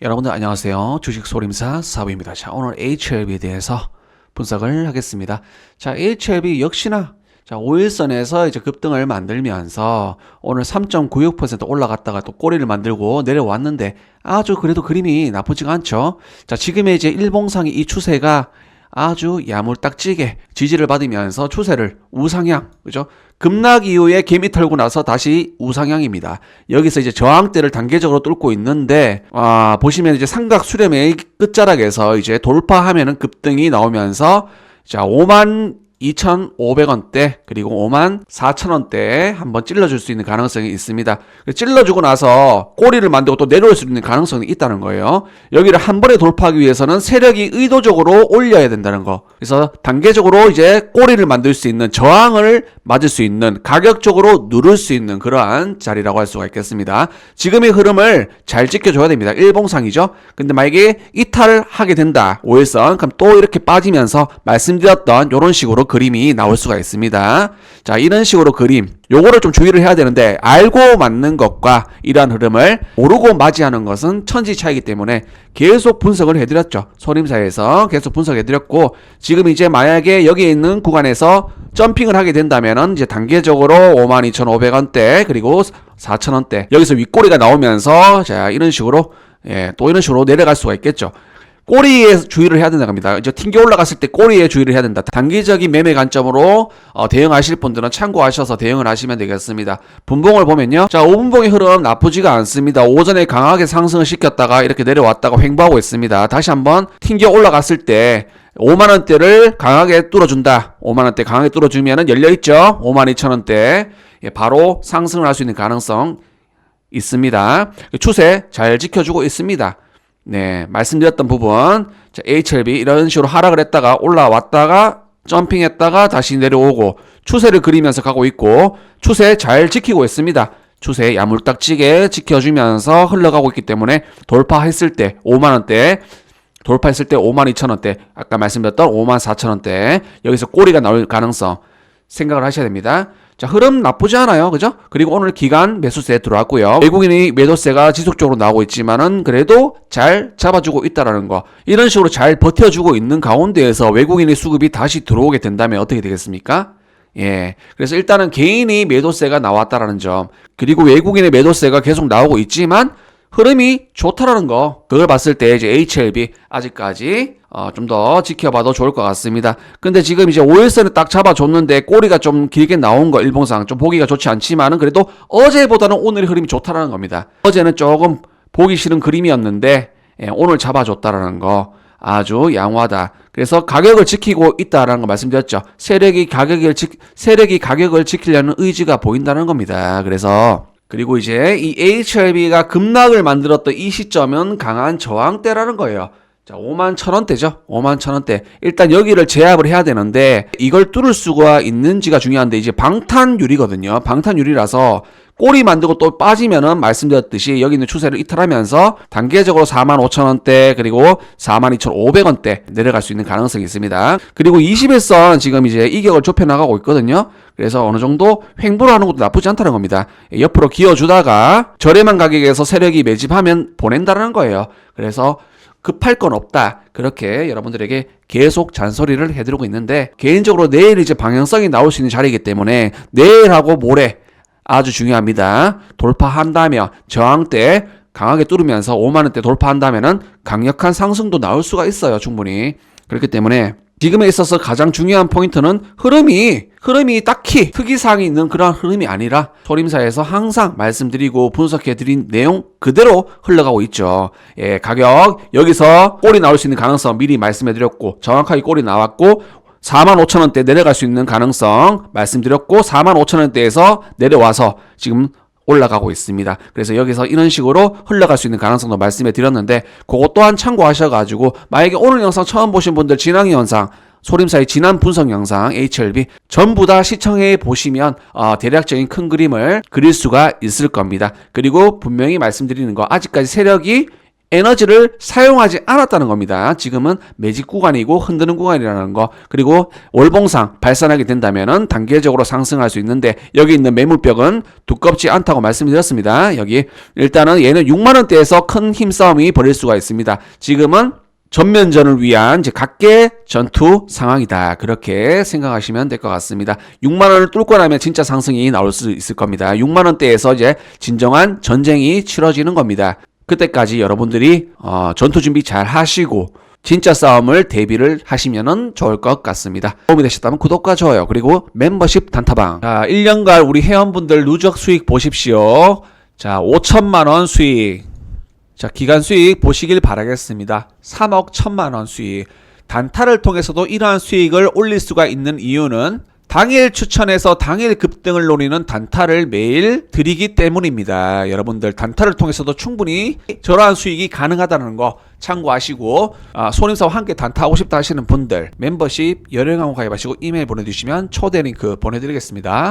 여러분들 안녕하세요. 주식 소림사 사부입니다. 자, 오늘 HLB에 대해서 분석을 하겠습니다. 자, HLB 역시나 자, 5일선에서 이제 급등을 만들면서 오늘 3.96% 올라갔다가 또 꼬리를 만들고 내려왔는데 아주 그래도 그림이 나쁘지가 않죠. 자, 지금의 이제 일봉상의 이 추세가 아주 야물딱지게 지지를 받으면서 추세를 우상향, 그죠? 급락 이후에 개미 털고 나서 다시 우상향입니다. 여기서 이제 저항대를 단계적으로 뚫고 있는데, 아, 보시면 이제 삼각 수렴의 끝자락에서 이제 돌파하면은 급등이 나오면서, 자, 5만 2,500원대 그리고 5만 4천원대 한번 찔러줄 수 있는 가능성이 있습니다. 찔러주고 나서 꼬리를 만들고 또 내려올 수 있는 가능성이 있다는 거예요. 여기를 한 번에 돌파하기 위해서는 세력이 의도적으로 올려야 된다는 거. 그래서 단계적으로 이제 꼬리를 만들 수 있는 저항을 맞을 수 있는 가격적으로 누를 수 있는 그러한 자리라고 할 수가 있겠습니다. 지금의 흐름을 잘 지켜줘야 됩니다. 일봉상이죠. 근데 만약에 이탈을 하게 된다. 5일선 그럼 또 이렇게 빠지면서 말씀드렸던 이런 식으로 그림이 나올 수가 있습니다. 자, 이런 식으로 그림. 요거를 좀 주의를 해야 되는데 알고 맞는 것과 이러한 흐름을 모르고 맞이하는 것은 천지 차이기 때문에 계속 분석을 해드렸죠. 소림사에서 계속 분석해드렸고 지금 이제 만약에 여기 있는 구간에서 점핑을 하게 된다면은 이제 단계적으로 52,500원대 그리고 4,000원대 여기서 윗꼬리가 나오면서 자 이런 식으로 예, 또 이런 식으로 내려갈 수가 있겠죠. 꼬리에 주의를 해야 된다고 합니다. 이제 튕겨 올라갔을 때 꼬리에 주의를 해야 된다. 단기적인 매매 관점으로 어, 대응하실 분들은 참고하셔서 대응을 하시면 되겠습니다. 분봉을 보면요. 자, 5분봉의 흐름 나쁘지가 않습니다. 오전에 강하게 상승을 시켰다가 이렇게 내려왔다가 횡보하고 있습니다. 다시 한번 튕겨 올라갔을 때 5만 원대를 강하게 뚫어준다. 5만 원대 강하게 뚫어주면은 열려 있죠. 5만 2천 원대. 예, 바로 상승을 할 수 있는 가능성 있습니다. 추세 잘 지켜주고 있습니다. 네, 말씀드렸던 부분. 자, HLB 이런 식으로 하락을 했다가 올라왔다가 점핑했다가 다시 내려오고 추세를 그리면서 가고 있고 추세 잘 지키고 있습니다. 추세 야물딱지게 지켜주면서 흘러가고 있기 때문에 돌파했을 때 5만 원대 돌파했을 때 5만 2천 원대 아까 말씀드렸던 5만 4천 원대 여기서 꼬리가 나올 가능성 생각을 하셔야 됩니다. 자, 흐름 나쁘지 않아요. 그죠? 그리고 오늘 기간 매수세 들어왔고요. 외국인이 매도세가 지속적으로 나오고 있지만은 그래도 잘 잡아주고 있다라는 거. 이런 식으로 잘 버텨주고 있는 가운데에서 외국인의 수급이 다시 들어오게 된다면 어떻게 되겠습니까? 예. 그래서 일단은 개인이 매도세가 나왔다라는 점. 그리고 외국인의 매도세가 계속 나오고 있지만 흐름이 좋다라는 거. 그걸 봤을 때 이제 HLB 아직까지 어, 좀 더 지켜봐도 좋을 것 같습니다. 근데 지금 이제 5일선을 딱 잡아줬는데 꼬리가 좀 길게 나온 거 일봉상 좀 보기가 좋지 않지만은 그래도 어제보다는 오늘의 흐름이 좋다라는 겁니다. 어제는 조금 보기 싫은 그림이었는데 예, 오늘 잡아줬다라는 거 아주 양호하다. 그래서 가격을 지키고 있다라는 거 말씀드렸죠. 세력이 가격을 지, 세력이 가격을 지키려는 의지가 보인다는 겁니다. 그래서 그리고 이제 이 HLB가 급락을 만들었던 이 시점은 강한 저항대라는 거예요. 자, 5만 천 원대죠. 5만 천 원대. 일단 여기를 제압을 해야 되는데 이걸 뚫을 수가 있는지가 중요한데 이제 방탄유리거든요. 방탄유리라서 꼬리 만들고 또 빠지면은 말씀드렸듯이 여기 있는 추세를 이탈하면서 단계적으로 4만 5천 원대 그리고 4만 2천 5백 원대 내려갈 수 있는 가능성이 있습니다. 그리고 21선 지금 이제 이격을 좁혀 나가고 있거든요. 그래서 어느 정도 횡보를 하는 것도 나쁘지 않다는 겁니다. 옆으로 기어주다가 저렴한 가격에서 세력이 매집하면 보낸다는 거예요. 그래서 급할 건 없다. 그렇게 여러분들에게 계속 잔소리를 해드리고 있는데 개인적으로 내일 이제 방향성이 나올 수 있는 자리이기 때문에 내일하고 모레 아주 중요합니다. 돌파한다면 저항대 강하게 뚫으면서 5만 원대 돌파한다면 은 강력한 상승도 나올 수가 있어요. 충분히. 그렇기 때문에 지금에 있어서 가장 중요한 포인트는 흐름이 흐름이 딱히 특이사항이 있는 그런 흐름이 아니라 소림사에서 항상 말씀드리고 분석해드린 내용 그대로 흘러가고 있죠. 예, 가격 여기서 꼬리 나올 수 있는 가능성 미리 말씀해드렸고 정확하게 꼬리 나왔고 4만 5천 원대 내려갈 수 있는 가능성 말씀드렸고 4만 5천 원대에서 내려와서 지금 올라가고 있습니다. 그래서 여기서 이런 식으로 흘러갈 수 있는 가능성도 말씀해 드렸는데 그것 또한 참고하셔가지고 만약에 오늘 영상 처음 보신 분들 진앙이 영상 소림사의 지난 분석 영상 HLB 전부 다 시청해 보시면 어, 대략적인 큰 그림을 그릴 수가 있을 겁니다. 그리고 분명히 말씀드리는 거 아직까지 세력이 에너지를 사용하지 않았다는 겁니다. 지금은 매직 구간이고 흔드는 구간이라는 거 그리고 월봉상 발산하게 된다면은 단계적으로 상승할 수 있는데 여기 있는 매물벽은 두껍지 않다고 말씀드렸습니다. 여기 일단은 얘는 6만 원대에서 큰 힘싸움이 벌일 수가 있습니다. 지금은 전면전을 위한 이제 각계 전투 상황이다. 그렇게 생각하시면 될 것 같습니다. 6만 원을 뚫고 나면 진짜 상승이 나올 수 있을 겁니다. 6만 원대에서 이제 진정한 전쟁이 치러지는 겁니다. 그때까지 여러분들이 어, 전투 준비 잘 하시고 진짜 싸움을 대비를 하시면 좋을 것 같습니다. 도움이 되셨다면 구독과 좋아요 그리고 멤버십 단타방 자 1년간 우리 회원분들 누적 수익 보십시오. 자 5천만 원 수익 자, 기간 수익 보시길 바라겠습니다. 3억 1천만 원 수익. 단타를 통해서도 이러한 수익을 올릴 수가 있는 이유는 당일 추천해서 당일 급등을 노리는 단타를 매일 드리기 때문입니다. 여러분들 단타를 통해서도 충분히 저러한 수익이 가능하다는 거 참고하시고 아, 손님사와 함께 단타하고 싶다 하시는 분들 멤버십 열혈강호 가입하시고 이메일 보내주시면 초대 링크 보내드리겠습니다.